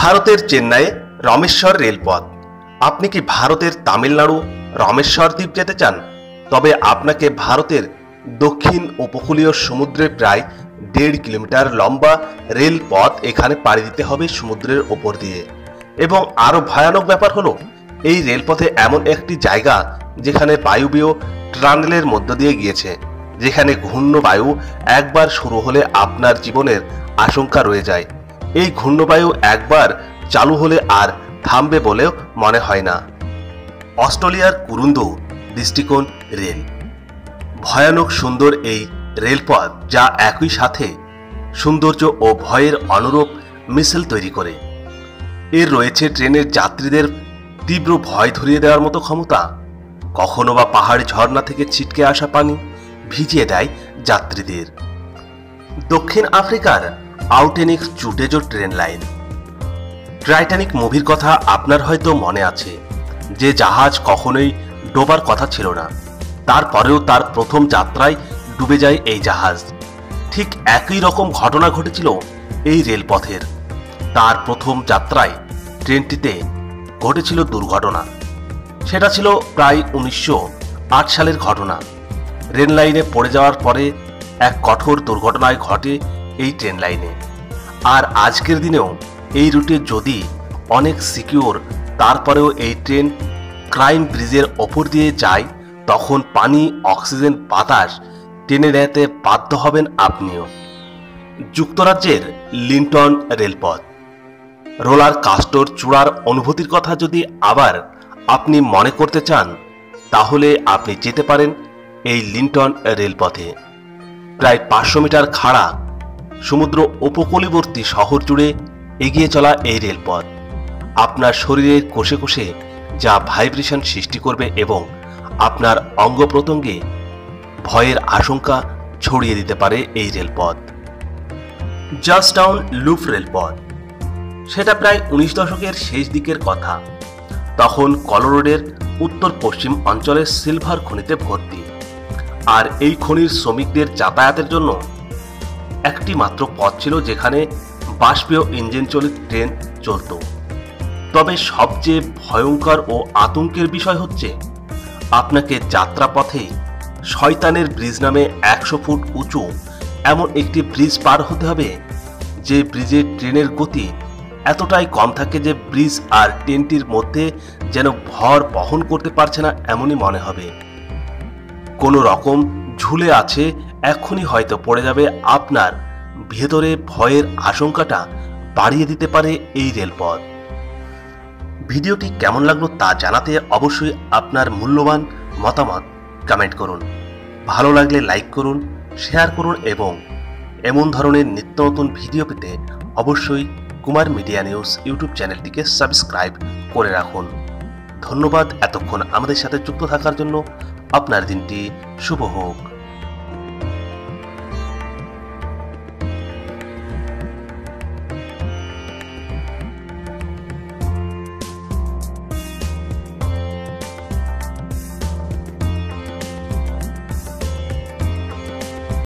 ভারতের চেন্নাইয়ে রমেশ্বর রেলপথ। আপনি কি ভারতের তামিলনাড়ু রমেশ্বর দ্বীপ যেতে চান? তবে আপনাকে ভারতের দক্ষিণ উপকূলীয় সমুদ্রে প্রায় দেড় কিলোমিটার লম্বা রেলপথ এখানে পাড়ি দিতে হবে সমুদ্রের ওপর দিয়ে। এবং আরও ভয়ানক ব্যাপার হলো, এই রেলপথে এমন একটি জায়গা যেখানে বায়ুবীয় টানেলের মধ্য দিয়ে গিয়েছে, যেখানে ঘূর্ণবায়ু একবার শুরু হলে আপনার জীবনের আশঙ্কা রয়ে যায়। এই ঘূর্ণবায়ু একবার চালু হলে আর থামবে বলেও মনে হয় না। অস্ট্রেলিয়ার কুরুন্দু দৃষ্টিকোণ রেল। ভয়ানক সুন্দর এই রেলপথ যা একই সাথে সৌন্দর্য ও ভয়ের অনুরূপ মিছিল তৈরি করে। এর রয়েছে ট্রেনের যাত্রীদের তীব্র ভয় ধরিয়ে দেওয়ার মতো ক্ষমতা। কখনো বা পাহাড়ি ঝর্ণা থেকে ছিটকে আসা পানি ভিজিয়ে দেয় যাত্রীদের। দক্ষিণ আফ্রিকার Outeniqua Choo Tjoe train line Titanic মুভির কথা আপনার হয়তো মনে আছে, যে জাহাজ কখনোই ডোবার কথা ছিল না। তারপরেও তার প্রথম যাত্রায় ডুবে যায় এই জাহাজ। ঠিক একই রকম ঘটনা ঘটেছিল এই রেলপথের। তার প্রথম যাত্রায় ট্রেনটিতে ঘটেছিল দুর্ঘটনা। সেটা ছিল প্রায় উনিশশো আট সালের ঘটনা। রেল লাইনে পড়ে যাওয়ার পরে এক কঠোর দুর্ঘটনায় ঘটে এই ট্রেন লাইনে। আর আজকের দিনেও এই রুটে যদি অনেক সিকিউর, তারপরেও এই ট্রেন ক্রাইম ব্রিজের ওপর দিয়ে যায়, তখন পানি, অক্সিজেন, বাতাস টেনে নেতে বাধ্য হবেন আপনিও। যুক্তরাজ্যের লিন্টন রেলপথ। রোলার কাস্টর চূড়ার অনুভূতির কথা যদি আবার আপনি মনে করতে চান, তাহলে আপনি যেতে পারেন এই লিন্টন রেলপথে। প্রায় পাঁচশো মিটার খাড়া সমুদ্র উপকূলীবর্তী শহর জুড়ে এগিয়ে চলা এই রেলপথ। আপনার শরীরের কোষে কোষে যা ভাইব্রেশন সৃষ্টি করবে এবং আপনার অঙ্গ প্রত্যঙ্গে ভয়ের আশঙ্কা ছড়িয়ে দিতে পারে এই রেলপথ। জাস্ট জাস্টাউন লুফ রেলপথ। সেটা প্রায় উনিশ দশকের শেষ দিকের কথা। তখন কলোরোডের উত্তর পশ্চিম অঞ্চলের সিলভার খনিতে ভর্তি। আর এই খনির শ্রমিকদের যাতায়াতের জন্য একটি মাত্র পথ ছিল যেখানে বাষ্পীয় ইঞ্জিন চলিত ট্রেন চলত। তবে সবচেয়ে ভয়ঙ্কর ও আতঙ্কের বিষয় হচ্ছে, আপনাকে যাত্রাপথে শয়তানের ব্রিজ নামে একশো ফুট উঁচু এমন একটি ব্রিজ পার হতে হবে, যে ব্রিজে ট্রেনের গতি এতটাই কম থাকে যে ব্রিজ আর ট্রেনটির মধ্যে যেন ভর বহন করতে পারছে না এমনই মনে হবে। কোনো রকম ঝুলে আছে এক্ষুনি হয়তো পড়ে যাবে আপনার। ভেতরে ভয়ের আশঙ্কাটা বাড়িয়ে দিতে পারে এই রেলপথ। ভিডিওটি কেমন লাগল তা জানাতে অবশ্যই আপনার মূল্যবান মতামত কমেন্ট করুন। ভালো লাগলে লাইক করুন শেয়ার করুন এবং এমন ধরনের নিত্য নতুন ভিডিও পেতে অবশ্যই কুমার মিডিয়া নিউজ ইউটিউব চ্যানেলটিকে সাবস্ক্রাইব করে রাখুন। ধন্যবাদ এতক্ষণ আমাদের সাথে যুক্ত থাকার জন্য। আপনার দিনটি শুভ হোক।